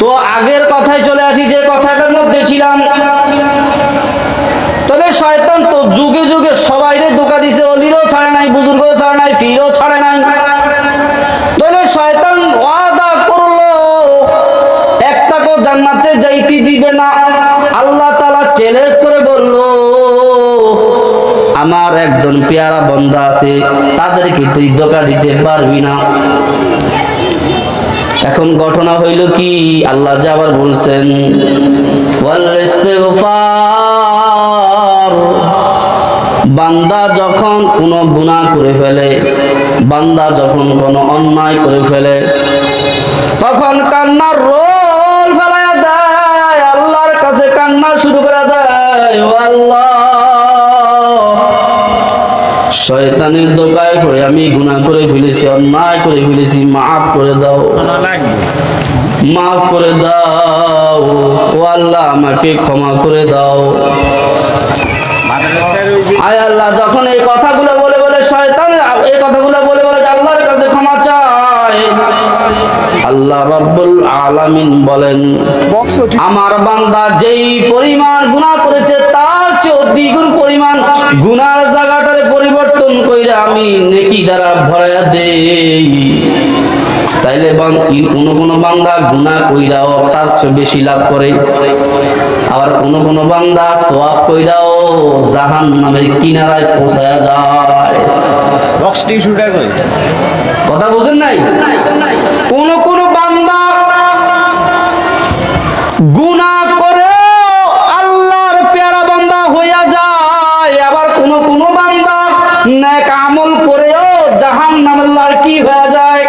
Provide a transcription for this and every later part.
তো আগের কথায় চলে আসি, যে কথাটার মধ্যে ছিলাম। তবে শয়তান তো যুগে যুগে সবাইরে ধোকা দিছে অলিরও ছাড়ে নাই, বুজুর্গও ছাড়ে নাই ফিরও ছাড়ে নাই। তাহলে শয়তান ওয়াদা করল একটাকেও জান্নাতে যাইতে দিবে না। আল্লাহ তালা চ্যালেঞ্জ করে বলল, আমার একজন পেয়ারা বন্ধা আছে, তাদেরকে তুই ধোকা দিতে পারবি না। এখন ঘটনা হইল কি? আল্লাহ যে আবার বলছেন বান্দা যখন কোনো গুনাহ করে ফেলে, বান্দা যখন কোনো অন্যায় করে ফেলে, তখন কান্নার রোল ফেলায় দেয়, আল্লাহর কাছে কান্না শুরু করে দেয় আল্লাহ শয়তানের দোকায় পড়ে আমি গুণা করে ফেলেছি অন্যায় করে ফেলেছি মাফ করে দাও। মাফ করে দাও। ও আল্লাহ আমাকে ক্ষমা করে দাও। আয় আল্লাহ যখন এই কথাগুলো বলে বলে শয়তান এই কথাগুলো বলে বলে যে আল্লাহর কাছে ক্ষমা আল্লাহ রাব্বুল আলামিন বলেন আমার বান্দা যেই পরিমাণ গুনাহ করেছে তার চেয়ে দ্বিগুণ পরিমাণ গুনার জায়গাটারে পরিবর্তন কইরা আমি নেকি দ্বারা ভরাইয়া দেই। তাইলে কোন কোন বান্দা গুনাহ কইরাও তার চেয়ে বেশি লাভ করে। আবার কোন কোন বান্দা সোয়াব কইরাও জাহান নামের কিনারায় পৌঁছায়া যায়। রক্সটি শুটার করে কথা বুঝেন নাই? কোন কোন বান্দা গুনাহ করে আল্লাহর পেয়ারা বান্দা হইয়া যায়। আবার কোন কোন বান্দা নেক আমল করেও জাহান নামের লাড়কি হয়ে যায়?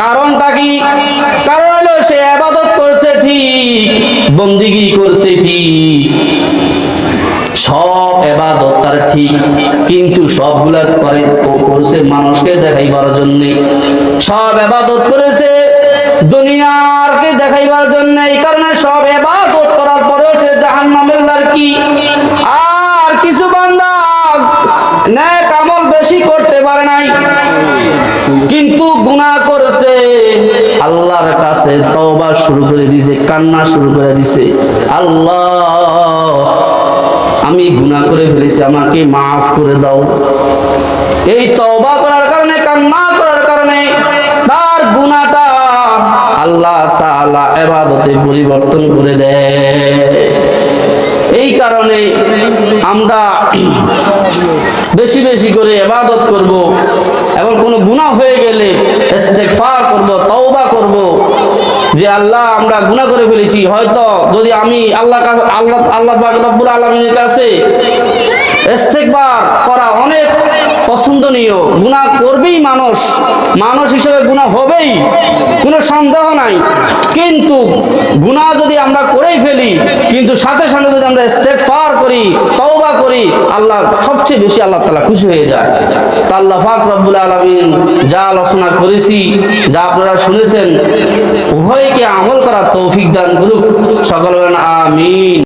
কারণটা কি? কারণ হলো সে এবাদত ঠিক, কিন্তু সবগুলা করে ও করছে মানুষকে দেখাইবার জন্য। সব এবাদত করেছে দুনিয়ারকে দেখাইবার জন্য। এই কারণে সব এবাদত করার পরেও সে জাহান নামের কি? আর কিছু বান্দা ন্যাক আমল বেশি করতে পারে নাই। কিন্তু গুনাহ করেছে। আল্লাহর কাছে তওবা শুরু করে দিয়েছে, কান্না শুরু করে দিছে আল্লাহ আমি গুনাহ করে ফেলেছি, আমাকে মাফ করে দাও। এই তওবা করার কারণে, কান্না করার কারণে তার গুনাহটা আল্লাহ তাআলা ইবাদতে পরিবর্তন করে দেয়। এই কারণে আমরা বেশি বেশি করে এবাদত করব, এবং কোনো গুনাহ হয়ে গেলে ইস্তেগফার করব, তওবা করব যে আল্লাহ আমরা গুনাহ করে ফেলেছি। হয়তো যদি আমি আল্লাহ আল্লাহ আল্লাহ রব্বুল আলামিনের কাছে করা অনেক পছন্দনীয়, গুনাহ করবেই মানুষ। মানুষ হিসেবে গুনাহ হবেই, কোনো সন্দেহ নাই। কিন্তু গুনাহ যদি আমরা করেই ফেলি, কিন্তু সাথে সাথে যদি আমরা ইস্তেগফার করি করি, আল্লাহ সবচেয়ে বেশি আল্লাহ তালা খুশি হয়ে যায়। তা আল্লাহ ফাক রব্বুল আলমিন যা আলোচনা করেছি, যা আপনারা শুনেছেন, উভয়কে আমল করার তৌফিক দান করুক। সকল আমিন।